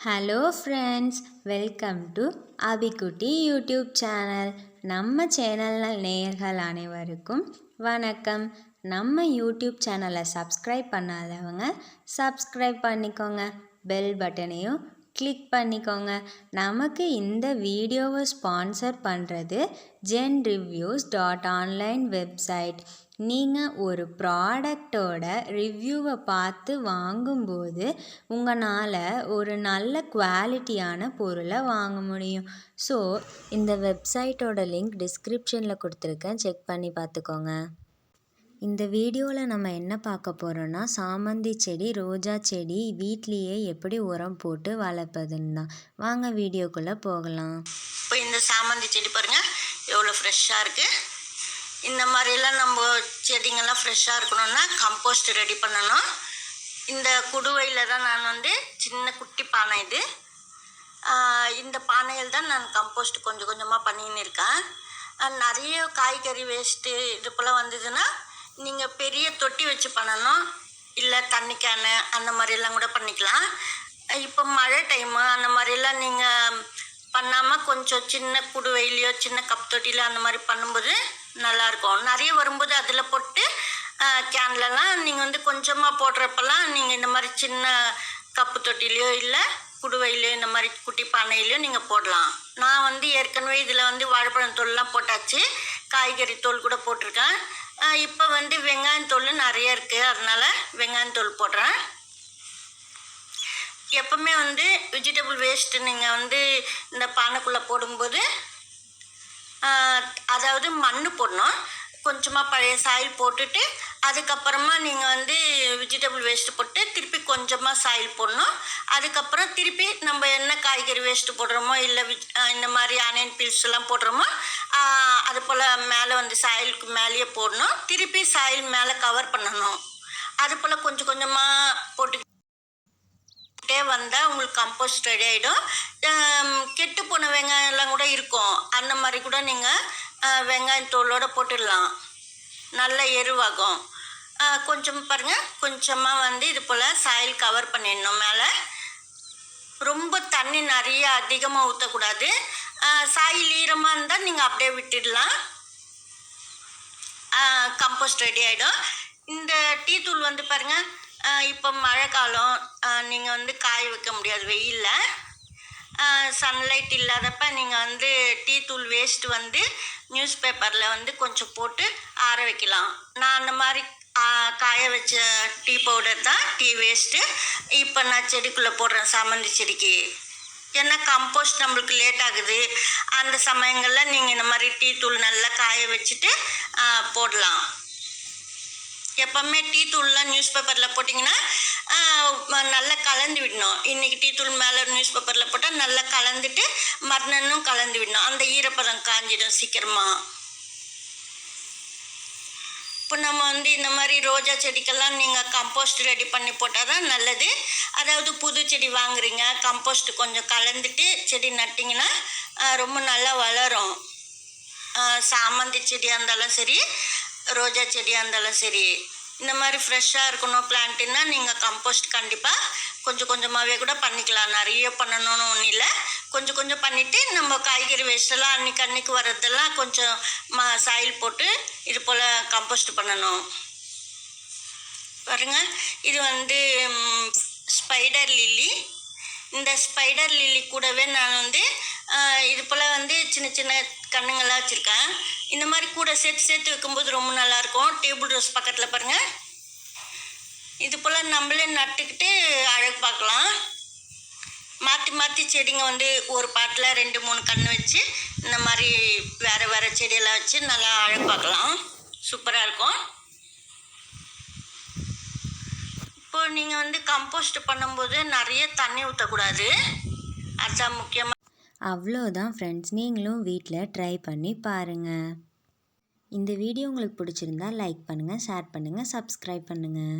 Hello friends welcome to Abhikutty YouTube channel நம்ம channel நேயர்கள் அனைவருக்கும் வணக்கம். நம்ம யூடியூப் சேனலை சப்ஸ்கிரைப் பண்ணாதவங்க சப்ஸ்கிரைப் பண்ணிக்கோங்க. பெல் பட்டனையும் கிளிக் பண்ணிக்கோங்க. நமக்கு இந்த வீடியோவை ஸ்பான்சர் பண்ணுறது Zen reviews dot online website நீங்கள் ஒரு ப்ராடக்டோட ரிவ்யூவை பார்த்து வாங்கும்போது உங்களால் ஒரு நல்ல குவாலிட்டியான பொருளை வாங்க முடியும். ஸோ இந்த வெப்சைட்டோட லிங்க் டிஸ்கிரிப்ஷனில் கொடுத்துருக்கேன். செக் பண்ணி பார்த்துக்கோங்க. இந்த வீடியோவில் நம்ம என்ன பார்க்க போகிறோன்னா சாமந்தி செடி ரோஜா செடி வீட்லேயே எப்படி உரம் போட்டு வளர்ப்பதுன்னு தான் வாங்க வீடியோக்குள்ளே போகலாம். இப்போ இந்த சாமந்தி செடி பாருங்கள் எவ்வளோ ஃப்ரெஷ்ஷாக இருக்குது இந்த மாதிரிலாம் நம்ம செடிங்கெல்லாம் ஃப்ரெஷ்ஷாக இருக்கணும்னா கம்போஸ்ட் ரெடி பண்ணணும். இந்த குடுவையில் தான் நான் வந்து சின்ன குட்டி பானை இது. இந்த பானையில் தான் நான் கம்போஸ்ட் கொஞ்சம் கொஞ்சமாக பண்ணின்னு இருக்கேன். நிறைய காய்கறி வேஸ்ட்டு இது போல் வந்ததுன்னா நீங்கள் பெரிய தொட்டி வச்சு பண்ணணும். இல்லை தண்ணி கேனு அந்த மாதிரிலாம் கூட பண்ணிக்கலாம். இப்போ மழை டைமு அந்த மாதிரிலாம் நீங்கள் பண்ணாமல் கொஞ்சம் சின்ன குடுவையிலையோ சின்ன கப் தொட்டிலையோ அந்த மாதிரி பண்ணும்போது நல்லாயிருக்கும். நிறைய வரும்போது அதில் போட்டு கேன்லலாம் நீங்கள் வந்து கொஞ்சமாக போடுறப்பெல்லாம் நீங்கள் இந்த மாதிரி சின்ன கப்பு தொட்டிலையோ இல்லை குடுவையிலையோ இந்த மாதிரி குட்டி பானையிலையோ நீங்கள் போடலாம். நான் வந்து ஏற்கனவே இதில் வந்து வாழைப்பழம் தோல்லாம் போட்டாச்சு. காய்கறி தோல் கூட போட்டிருக்கேன். இப்போ வந்து வெங்காயம் தோல் நிறைய இருக்குது அதனால் வெங்காயம் தோல் போடுறேன். எப்பவுமே வந்து வெஜிடபிள் வேஸ்ட்டு நீங்கள் வந்து இந்த பானைக்குள்ளே போடும்போது அதாவது மண் போடணும். கொஞ்சமாக பழைய சாயில் போட்டுட்டு அதுக்கப்புறமா நீங்கள் வந்து வெஜிடபிள் வேஸ்ட்டு போட்டு திருப்பி கொஞ்சமாக சாயில் போடணும். அதுக்கப்புறம் திருப்பி நம்ம என்ன காய்கறி வேஸ்ட்டு போடுறோமோ இல்லை இந்த மாதிரி ஆனியன் பீல்ஸ் எல்லாம் போடுறோமோ அது போல் மேலே வந்து சாயிலுக்கு மேலேயே போடணும். திருப்பி சாயில் மேலே கவர் பண்ணணும். அது போல் கொஞ்சம் கொஞ்சமாக வந்தால் உங்களுக்கு கம்போஸ்ட் ரெடி ஆகிடும் கெட்டு போன வெங்காயம்லாம் கூட இருக்கும். அந்த மாதிரி கூட நீங்கள் வெங்காயம் தோலோடு போட்டுடலாம். நல்ல எருவாகும். கொஞ்சம் பாருங்கள் கொஞ்சமாக வந்து இது போல் சாயில் கவர் பண்ணிடணும் மேலே. ரொம்ப தண்ணி நிறைய அதிகமாக ஊற்றக்கூடாது சாயில் ஈரமாக இருந்தால் நீங்கள் அப்படியே விட்டுடலாம். கம்போஸ்ட் ரெடி ஆகிடும் இந்த டீ தூள் வந்து பாருங்கள் இப்போ மழை காலம் நீங்கள் வந்து காய வைக்க முடியாது வெயிலில். சன்லைட் இல்லாதப்ப நீங்கள் வந்து டீ தூள் வேஸ்ட் வந்து நியூஸ் பேப்பரில் வந்து கொஞ்சம் போட்டு ஆற வைக்கலாம். நான் அந்த மாதிரி காய வச்ச டீ பவுடர் தான் டீ வேஸ்ட்டு இப்போ நான் செடிக்குள்ளே போடுறேன் சாமந்தி செடிக்கு. ஏன்னா கம்போஸ்ட் நம்மளுக்கு லேட் ஆகுது. அந்த சமயங்களில் நீங்கள் இந்த மாதிரி டீ தூள் நல்லா காய வச்சுட்டு போடலாம். எப்போவுமே டீ தூள்லாம் நியூஸ் பேப்பரில் போட்டிங்கன்னா நல்லா கலந்து விடணும். இன்றைக்கி டீ தூள் மேலே நியூஸ் பேப்பரில் போட்டால் நல்லா கலந்துட்டு மறுநாளும் கலந்து விடணும். அந்த ஈரப்பதம் காஞ்சிடும் சீக்கிரமாக இப்போ நம்ம வந்து இந்த மாதிரி ரோஜா செடிக்கெல்லாம் நீங்கள் கம்போஸ்ட் ரெடி பண்ணி போட்டால் தான் நல்லது. அதாவது புது செடி வாங்குறீங்க கம்போஸ்ட் கொஞ்சம் கலந்துட்டு செடி நட்டிங்கன்னா ரொம்ப நல்லா வளரும். சாமந்தி செடியாக இருந்தாலும் சரி ரோஜா செடியாக இருந்தாலும் சரி இந்த மாதிரி ஃப்ரெஷ்ஷாக இருக்கணும் பிளான்ட்டுன்னா நீங்கள் கம்போஸ்ட் கண்டிப்பாக கொஞ்சம் கொஞ்சமாகவே கூட பண்ணிக்கலாம். நிறைய பண்ணணும்னு ஒன்றும் இல்லை. கொஞ்சம் கொஞ்சம் பண்ணிவிட்டு நம்ம காய்கறி வேஸ்ட்டெல்லாம் அன்னைக்கு அன்னைக்கு வர்றதெல்லாம் கொஞ்சம் ம சாயில் போட்டு இது போல் கம்போஸ்ட் பண்ணணும். பாருங்கள் இது வந்து ஸ்பைடர் லில்லி இந்த ஸ்பைடர் லில்லி கூடவே நான் வந்து இது போல் வந்து சின்ன சின்ன கண்ணுங்கள்லாம் வச்சுருக்கேன். இந்த மாதிரி கூட சேர்த்து சேர்த்து வைக்கும்போது ரொம்ப நல்லாயிருக்கும். டேபிள் ரோஸ் பக்கத்தில் பாருங்கள் இது போல் நம்மளே நட்டுக்கிட்டு அழகு பார்க்கலாம். மாற்றி மாற்றி செடிங்க வந்து ஒரு பாட்டில் ரெண்டு மூணு கன்று வச்சு இந்த மாதிரி வேறு வேறு செடியெல்லாம் வச்சு நல்லா அழகு பார்க்கலாம். சூப்பராக இருக்கும். இப்போ நீங்கள் வந்து கம்போஸ்ட் பண்ணும்போது நிறைய தண்ணி ஊற்றக்கூடாது அதுதான் முக்கியமாக அவ்வளோதான் ஃப்ரெண்ட்ஸ் நீங்களும் வீட்டில் ட்ரை பண்ணி பாருங்கள் இந்த வீடியோ உங்களுக்கு பிடிச்சிருந்தா லைக் பண்ணுங்கள் ஷேர் பண்ணுங்கள் சப்ஸ்கிரைப் பண்ணுங்கள்